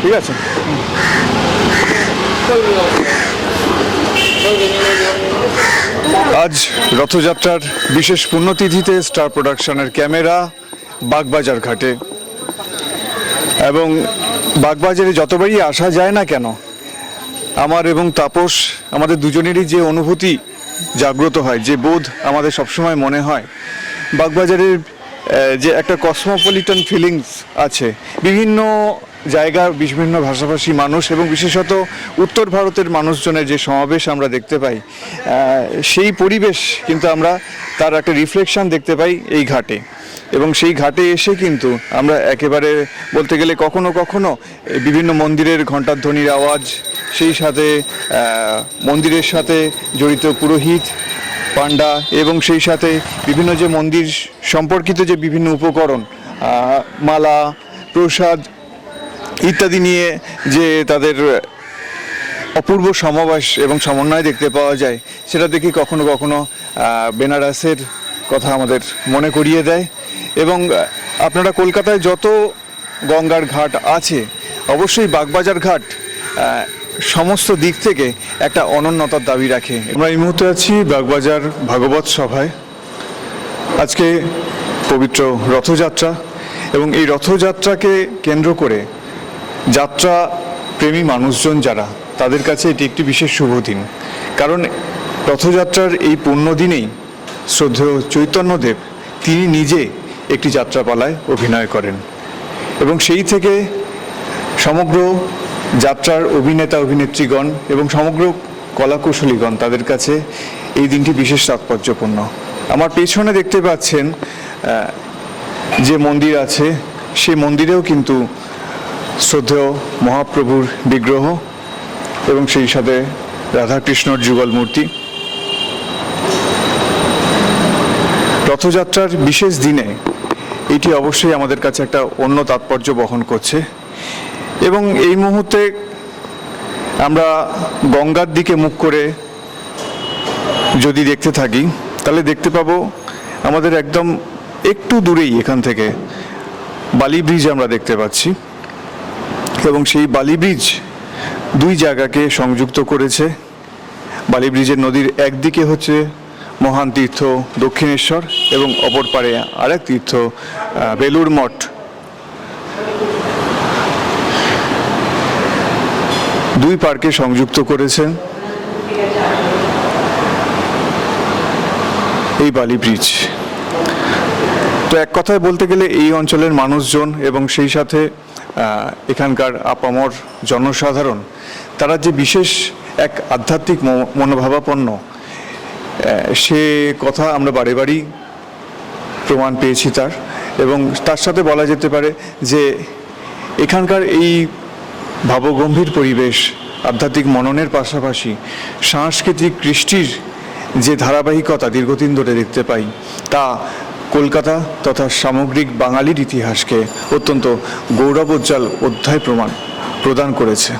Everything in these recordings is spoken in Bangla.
ঠিক আছে। আজ রথযাত্রার বিশেষ পুণ্যতিথিতে স্টার প্রোডাকশনের ক্যামেরা বাগবাজার ঘাটে। এবং বাগবাজারে যতবারই আসা যায় না কেন, আমার এবং তাপস আমাদের দুজনেরই যে অনুভূতি জাগ্রত হয়, যে বোধ আমাদের সবসময় মনে হয়, বাগবাজারের যে একটা কসমোপলিটন ফিলিংস আছে, বিভিন্ন জায়গার বিভিন্ন ভাষাভাষী মানুষ এবং বিশেষত উত্তর ভারতের মানুষজনের যে সমাবেশ আমরা দেখতে পাই সেই পরিবেশ কিন্তু আমরা তার একটা রিফ্লেকশন দেখতে পাই এই ঘাটে। এবং সেই ঘাটে এসে কিন্তু আমরা একেবারে বলতে গেলে কখনো কখনো বিভিন্ন মন্দিরের ঘণ্টার ধ্বনির আওয়াজ, সেই সাথে মন্দিরের সাথে জড়িত পুরোহিত পান্ডা এবং সেই সাথে বিভিন্ন যে মন্দির সম্পর্কিত যে বিভিন্ন উপকরণ মালা, প্রসাদ ইত্যাদি নিয়ে যে তাদের অপূর্ব সমাবেশ এবং সমন্বয় দেখতে পাওয়া যায়, সেটা দেখি কখনো কখনো বেনারসের কথা আমাদের মনে করিয়ে দেয়। এবং আপনারা কলকাতায় যত গঙ্গার ঘাট আছে, অবশ্যই বাগবাজার ঘাট সমস্ত দিক থেকে একটা অনন্যতার দাবি রাখে। আমরা এই মুহূর্তে আছি বাগবাজার ভাগবত সভায়। আজকে পবিত্র রথযাত্রা, এবং এই রথযাত্রাকে কেন্দ্র করে যাত্রা প্রেমী মানুষজন যারা, তাদের কাছে এটি একটি বিশেষ শুভ দিন। কারণ রথযাত্রার এই পূর্ণ দিনেই শ্রদ্ধেয় চৈতন্যদেব, তিনি নিজে একটি যাত্রাপালায় অভিনয় করেন। এবং সেই থেকে সমগ্র যাত্রার অভিনেতা, অভিনেত্রীগণ এবং সমগ্র কলাকুশলীগণ তাদের কাছে এই দিনটি বিশেষ তাৎপর্যপূর্ণ। আমার পেছনে দেখতে পাচ্ছেন যে মন্দির আছে সেই মন্দিরেও কিন্তু শ্রদ্ধেয় মহাপ্রভুর বিগ্রহ এবং সেই সাথে রাধাকৃষ্ণর যুগল মূর্তি। রথযাত্রার বিশেষ দিনে এটি অবশ্যই আমাদের কাছে একটা অন্য তাৎপর্য বহন করছে এবং এই মুহূর্তে আমরা গঙ্গার দিকে মুখ করে যদি দেখতে থাকি, তাহলে দেখতে পাবো আমাদের একদম একটু দূরেই এখান থেকে বালি ব্রিজ আমরা দেখতে পাচ্ছি। এবং সেই বালি ব্রিজ দুই জায়গাকে সংযুক্ত করেছে। বালি ব্রিজের নদীর একদিকে হচ্ছে মহান তীর্থ দক্ষিণেশ্বর এবং অপর পারে আরেক তীর্থ বেলুর মঠ। দুই পার্কে সংযুক্ত করেছেন এই বালি ব্রিজ। তো এক কথায় বলতে গেলে এই অঞ্চলের মানুষজন এবং সেই সাথে এখানকার আপামর জনসাধারণ, তারা যে বিশেষ এক আধ্যাত্মিক মনোভাবাপন্ন সে কথা আমরা বারে বারেই প্রমাণ পেয়েছি তার। এবং তার সাথে বলা যেতে পারে যে এখানকার এই ভাবগম্ভীর পরিবেশ, আধ্যাত্মিক মননের পাশাপাশি সাংস্কৃতিক কৃষ্টির যে ধারাবাহিকতা দীর্ঘদিন ধরে দেখতে পাই, তা কলকাতা তথা সামগ্রিক বাঙালির ইতিহাসকে অত্যন্ত গৌরবোজ্জ্বল অধ্যায় প্রমাণ প্রদান করেছে।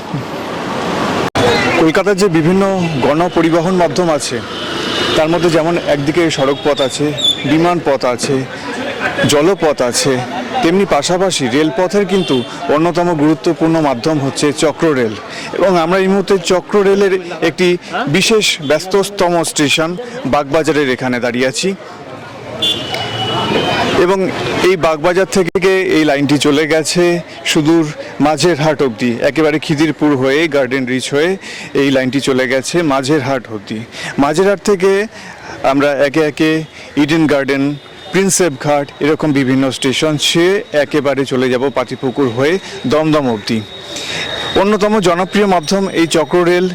কলকাতার যে বিভিন্ন গণ পরিবহন মাধ্যম আছে, তার মধ্যে যেমন একদিকে সড়ক পথ আছে বিমান পথ আছে, জলপথ আছে, তেমনি পাশাপাশি রেলপথের কিন্তু অন্যতম গুরুত্বপূর্ণ মাধ্যম হচ্ছে চক্র রেল এবং আমরা এই মুহূর্তে চক্র রেলের একটি বিশেষ ব্যস্ততম স্টেশন বাগবাজারের এখানে দাঁড়িয়ে আছি। এবং এই বাগবাজার থেকে এই লাইনটি চলে গেছে সুদূর মাঝের হাট অবধি। একেবারে খিদিরপুর হয়ে গার্ডেন রিচ হয়ে এই লাইনটি চলে গেছে মাঝের হাট অবধি। মাঝের হাট থেকে আমরা একে একে ইডেন গার্ডেন প্রিন্সেপ ঘাট এরকম বিভিন্ন স্টেশন সে একেবারে চলে যাব পাতিপুকুর হয়ে দমদম অবধি। অন্যতম জনপ্রিয় মাধ্যম এই চক্র রেল আহ,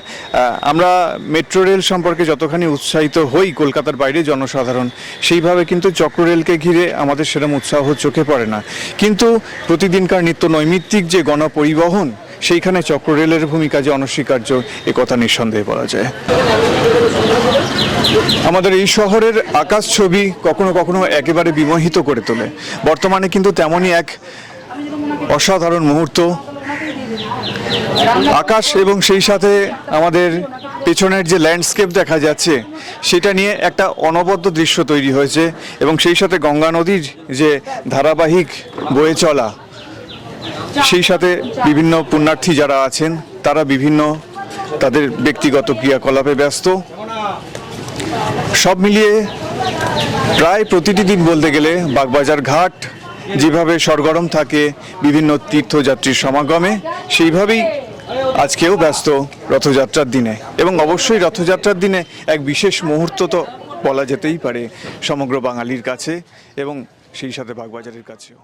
আমরা মেট্রো রেল সম্পর্কে যতখানি উৎসাহিত হই কলকাতার বাইরে জনসাধারণ, সেইভাবে কিন্তু চক্র রেলকে ঘিরে আমাদের সেরকম উৎসাহ চোখে পড়ে না। কিন্তু প্রতিদিনকার নিত্য নৈমিত্তিক যে গণপরিবহন, সেইখানে চক্র রেলের ভূমিকা যে অনস্বীকার্য, এ কথা নিঃসন্দেহে বলা যায়। আমাদের এই শহরের আকাশ ছবি কখনো কখনো একেবারে বিমোহিত করে তোলে। বর্তমানে কিন্তু তেমনই এক অসাধারণ মুহূর্ত আকাশ এবং সেই সাথে আমাদের পেছনের যে ল্যান্ডস্কেপ দেখা যাচ্ছে, সেটা নিয়ে একটা অনবদ্য দৃশ্য তৈরি হয়েছে এবং সেই সাথে গঙ্গা নদীর যে ধারাবাহিক বয়ে চলা, সেই সাথে বিভিন্ন পুণ্যার্থী যারা আছেন, তারা বিভিন্ন তাদের ব্যক্তিগত ক্রিয়াকলাপে ব্যস্ত। সব মিলিয়ে প্রায় প্রতিটি দিন বলতে গেলে বাগবাজার ঘাট যেভাবে সরগরম থাকে, বিভিন্ন তীর্থযাত্রীর সমাগমে, সেইভাবেই আজকেও ব্যস্ত রথযাত্রার দিনে। এবং অবশ্যই রথযাত্রার দিনে এক বিশেষ মুহূর্ত তো বলা যেতেই পারে সমগ্র বাঙালির কাছে এবং সেই সাথে বাগবাজারের কাছেও।